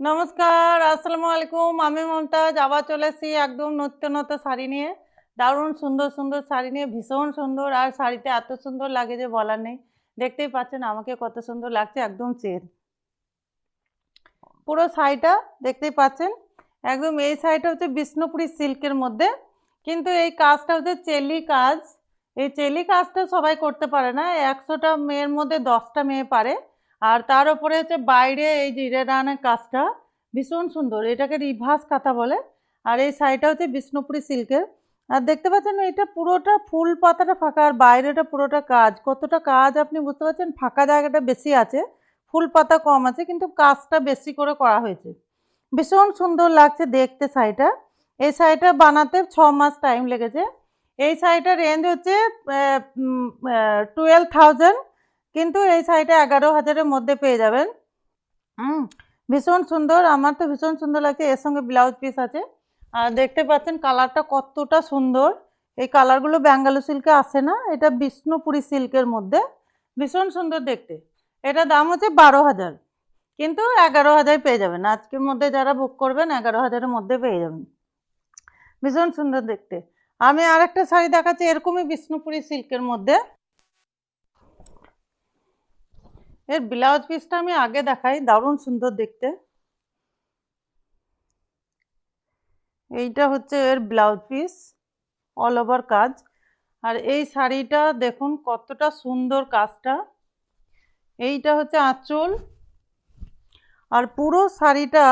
নমস্কার, আসসালামু আলাইকুম। আমি মমতাজ, আবার চলে এসেছি একদম নতুন নতুন শাড়ি নিয়ে। দারুণ সুন্দর সুন্দর শাড়ি নিয়ে, ভীষণ সুন্দর। আর শাড়িতে এত সুন্দর লাগে যে বলার নেই। দেখতেই পাচ্ছেন আমাকে কত সুন্দর লাগছে, একদম চেন পুরো শাড়িটা দেখতেই পাচ্ছেন। একদম এই শাড়িটা হচ্ছে বিষ্ণুপুরি সিল্কের মধ্যে। কিন্তু এই কাজটা হচ্ছে চেলি কাজ। এই চেলি কাজটা সবাই করতে পারে না। একশোটা মেয়ের মধ্যে দশটা মেয়ে পারে। আর তার উপরে হচ্ছে বাইরে এই যে ইরেডানের কাজটা, ভীষণ সুন্দর। এটাকে রিভার্স কাঁথা বলে। আর এই শাড়িটা হচ্ছে বিষ্ণুপুরি সিল্কের। আর দেখতে পাচ্ছেন এটা পুরোটা ফুল পাতাটা ফাঁকা, আর বাইরেটা পুরোটা কাজ। কতটা কাজ আপনি বুঝতে পারছেন? ফাঁকা জায়গাটা বেশি আছে, ফুল পাতা কম আছে, কিন্তু কাজটা বেশি করে করা হয়েছে। ভীষণ সুন্দর লাগছে দেখতে শাড়িটা এই শাড়িটা বানাতে ছ মাস টাইম লেগেছে। এই শাড়িটার রেঞ্জ হচ্ছে টুয়েলভ থাউজেন্ড কিন্তু এই শাড়িটা এগারো হাজারের মধ্যে পেয়ে যাবেন। হুম, ভীষণ সুন্দর। আমার তো ভীষণ সুন্দর লাগছে এর সঙ্গে ব্লাউজ পিস আছে। আর দেখতে পাচ্ছেন কালারটা কতটা সুন্দর। এই কালারগুলো ব্যাঙ্গালু সিল্কে আসে না? এটা বিষ্ণুপুরি সিল্কের মধ্যে। ভীষণ সুন্দর দেখতে। এটা দাম হচ্ছে বারো হাজার। কিন্তু এগারো হাজার পেয়ে যাবেন। আজকের মধ্যে যারা বুক করবেন, এগারো হাজারের মধ্যে পেয়ে যাবেন। ভীষণ সুন্দর দেখতে। আমি আর একটা শাড়ি দেখাচ্ছি। এরকমই বিষ্ণুপুরি সিল্কের মধ্যে। এর ব্লাউজ পিসটা আমি আগে দেখাই, দারুণ সুন্দর দেখতে। এইটা হচ্ছে এর ব্লাউজ পিস অল ওভার কাজ। আর এই শাড়িটা দেখুন কতটা সুন্দর কাজটা। এইটা হচ্ছে আঁচল। আর পুরো শাড়িটা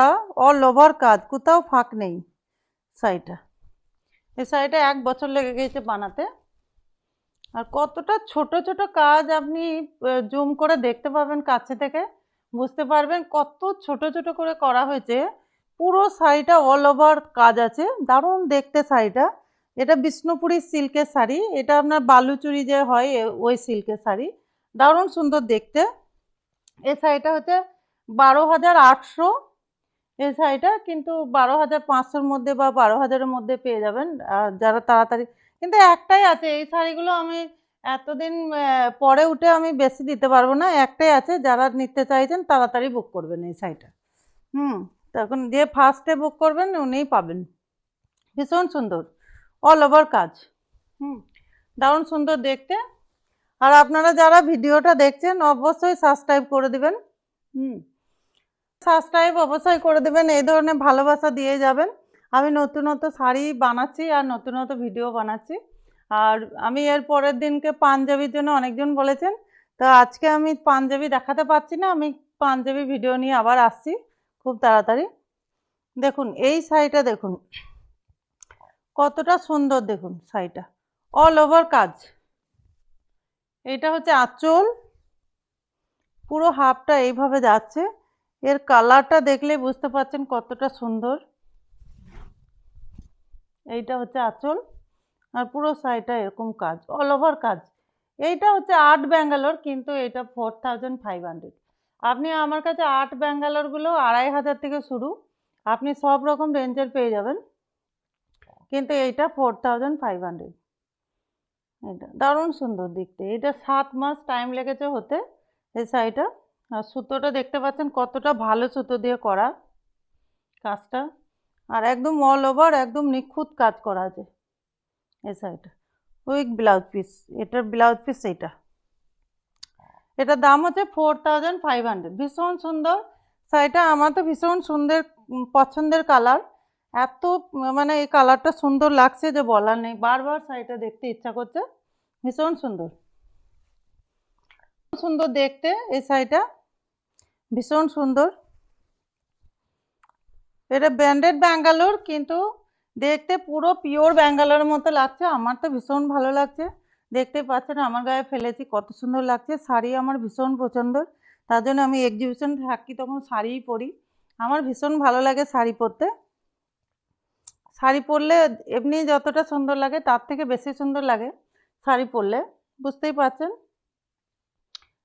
অল ওভার কাজ, কোথাও ফাঁক নেই শাড়িটা। এই শাড়িটা এক বছর লেগে গেছে বানাতে। আর কতটা ছোট ছোট কাজ আপনি জুম করে দেখতে পাবেন কাছে থেকে। বুঝতে পারবেন কত ছোট ছোট করে করা হয়েছে। পুরো শাড়িটা অল ওভার কাজ আছে। দারুণ দেখতে শাড়িটা। এটা বিষ্ণুপুরি সিল্কের শাড়ি। এটা আপনার বালুচুরি যে হয় ওই সিল্কের শাড়ি। দারুণ সুন্দর দেখতে। এই শাড়িটা হচ্ছে বারো হাজার আটশো। এই শাড়িটা কিন্তু বারো হাজার পাঁচশোর মধ্যে বা বারো হাজারের মধ্যে পেয়ে যাবেন। আর যারা তাড়াতাড়ি কিন্তু একটাই আছে, এই শাড়িগুলো আমি এতদিন পরে উঠে আমি বেশি দিতে পারব না, একটাই আছে, যারা নিতে চাইছেন তাড়াতাড়ি বুক করবেন এই শাড়িটা। হুম তখন যে ফার্স্টে বুক করবেন, উনিই পাবেন। ভীষণ সুন্দর অল ওভার কাজ। হুম, দারুণ সুন্দর দেখতে। আর আপনারা যারা ভিডিওটা দেখছেন, অবশ্যই সাবস্ক্রাইব করে দিবেন। হুম সাবস্ক্রাইব অবশ্যই করে দেবেন, এই ধরনের ভালোবাসা দিয়ে যাবেন। আমি নতুন নতুন শাড়ি বানাচ্ছি আর নতুন নতুন ভিডিও বানাচ্ছি। আর আমি এর পরের দিনকে পাঞ্জাবির জন্য অনেকজন বলেছেন, তো আজকে আমি পাঞ্জাবি দেখাতে পারছি না, আমি পাঞ্জাবি ভিডিও নিয়ে আবার আসছি খুব তাড়াতাড়ি। দেখুন, এই শাড়িটা দেখুন, কতটা সুন্দর দেখুন শাড়িটা অল ওভার কাজ। এটা হচ্ছে আঁচল, পুরো হাফটা এইভাবে যাচ্ছে, এর কালারটা দেখলে বুঝতে পারছেন কতটা সুন্দর। এইটা হচ্ছে আঁচল আর পুরো শাড়িটা এরকম কাজ অল ওভার কাজ। এইটা হচ্ছে আর্ট ব্যাঙ্গালোর, কিন্তু এটা ফোর থাউজেন্ড ফাইভ হান্ড্রেড আপনি আমার কাছে আর্ট ব্যাঙ্গালোরগুলো আড়াই হাজার থেকে শুরু, আপনি সব রকম রেঞ্জের পেয়ে যাবেন। কিন্তু এইটা ফোর থাউজেন্ড ফাইভ হান্ড্রেড এটা দারুণ সুন্দর দেখতে। এটা সাত মাস টাইম লেগেছে হতে এই শাড়িটা। আর সুতোটা দেখতে পাচ্ছেন কতটা ভালো সুতো দিয়ে করা। কাজটা আর একদম অল ওভার একদম নিখুঁত কাজ করা আছে। এই শাড়িটা উইক ব্লাউজ পিস এটার ব্লাউজ পিস এইটা। এটার দাম হচ্ছে ফোর থাউজেন্ড ফাইভ হান্ড্রেড ভীষণ সুন্দর। শাড়িটা আমার তো ভীষণ সুন্দর পছন্দের কালার এত মানে এই কালারটা সুন্দর লাগছে যে বলার নেই। বারবার শাড়িটা দেখতে ইচ্ছা করছে। ভীষণ সুন্দর। সুন্দর দেখতে এই শাড়িটা ভীষণ সুন্দর। এটা ব্র্যান্ডেড ব্যাঙ্গালোর কিন্তু দেখতে পুরো পিওর ব্যাঙ্গালোরের মতো লাগছে। আমার তো ভীষণ ভালো লাগছে। দেখতে পাচ্ছেন, আমার গায়ে ফেলেছি, কত সুন্দর লাগছে। শাড়ি আমার ভীষণ পছন্দের তার জন্য আমি এক্সিবিশন থাকি, তখন শাড়িই পরি। আমার ভীষণ ভালো লাগে শাড়ি পরতে। শাড়ি পরলে এমনি যতটা সুন্দর লাগে, তার থেকে বেশি সুন্দর লাগে শাড়ি পরলে। বুঝতেই পারছেন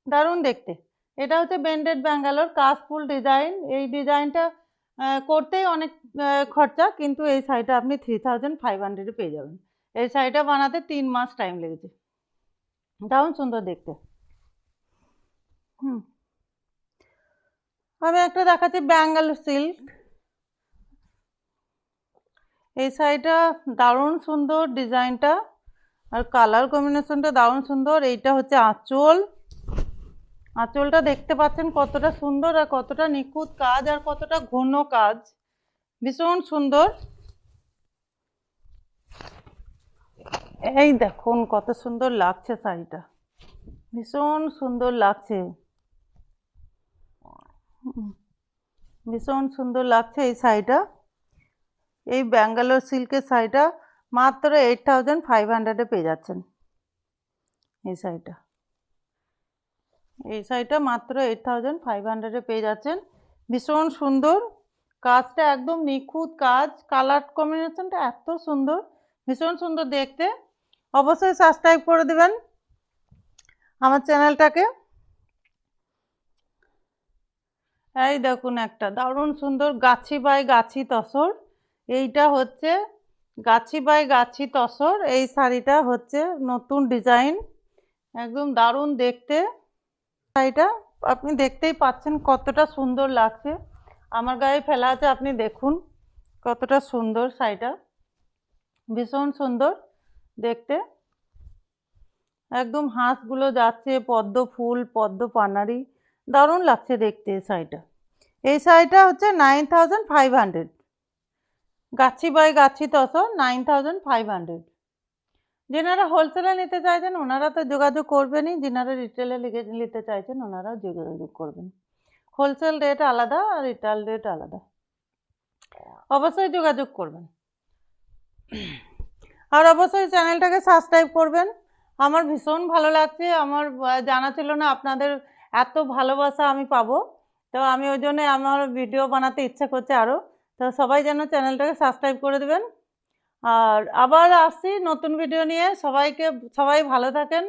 দারুণ দেখতে। এটা হচ্ছে ব্যান্ডেড ব্যাঙ্গালোর কাশফুল ডিজাইন এই ডিজাইনটা করতেই অনেক খরচা, কিন্তু এই শাড়িটা আপনি থ্রি থাউজেন্ড ফাইভ হান্ড্রেডে পেয়ে যাবেন। এই শাড়িটা বানাতে তিন মাস টাইম লেগেছে। দারুণ সুন্দর দেখতে। হুম। আমি একটা দেখাচ্ছি ব্যাঙ্গাল সিল্ক এই শাড়িটা দারুণ সুন্দর ডিজাইনটা আর কালার কম্বিনেশনটা দারুণ সুন্দর। এইটা হচ্ছে আঁচল। আঁচলটা দেখতে পাচ্ছেন কতটা সুন্দর আর কতটা নিখুঁত কাজ আর কতটা ঘন কাজ। ভীষণ সুন্দর। এই দেখুন কত সুন্দর লাগছে শাড়িটা। ভীষণ সুন্দর লাগছে। ভীষণ সুন্দর লাগছে এই শাড়িটা। এই ব্যাঙ্গালোর সিল্কের শাড়িটা মাত্র এইট থাউজেন্ড ফাইভ হান্ড্রেডে পেয়ে যাচ্ছেন। এই শাড়িটা। এই শাড়িটা মাত্র এইট থাউজেন্ড ফাইভ হান্ড্রেডে পেয়ে যাচ্ছেন। ভীষণ সুন্দর। কাজটা একদম নিখুঁত কাজ। কালার কম্বিনেশনটা এত সুন্দর। ভীষণ সুন্দর দেখতে। অবশ্যই সাবস্ক্রাইব করে দেবেন আমার চ্যানেলটাকে এই দেখুন একটা দারুণ সুন্দর গাছি বাই গাছি তসর। এইটা হচ্ছে গাছি বাই গাছি তসর। এই শাড়িটা হচ্ছে নতুন ডিজাইন একদম দারুণ দেখতে। শাড়িটা আপনি দেখতেই পাচ্ছেন কতটা সুন্দর লাগছে। আমার গায়ে ফেলা আছে, আপনি দেখুন কতটা সুন্দর শাড়িটা। ভীষণ সুন্দর দেখতে। একদম হাঁসগুলো যাচ্ছে, পদ্ম ফুল, পদ্ম পানারি। দারুণ লাগছে দেখতে এই শাড়িটা। এই শাড়িটা হচ্ছে নাইন থাউজেন্ড ফাইভ হান্ড্রেড গাছি বাই গাছি তসর নাইন থাউজেন্ড ফাইভ হান্ড্রেড যেনারা হোলসেলে নিতে চাইছেন, ওনারা তো যোগাযোগ করবেনই। যেনারা রিটেলে নিতে চাইছেন, ওনারাও যোগাযোগ করবেন। হোলসেল রেট আলাদা আর রিটেল রেট আলাদা। অবশ্যই যোগাযোগ করবেন। আর অবশ্যই চ্যানেলটাকে সাবস্ক্রাইব করবেন। আমার ভীষণ ভালো লাগছে। আমার জানা ছিল না আপনাদের এত ভালোবাসা আমি পাবো। তো আমি ওই জন্য আমার ভিডিও বানাতে ইচ্ছা করছে আরও তো সবাই যেন চ্যানেলটাকে সাবস্ক্রাইব করে দেবেন। আর আবার আসছি নতুন ভিডিও নিয়ে। সবাইকে সবাই ভালো থাকেন।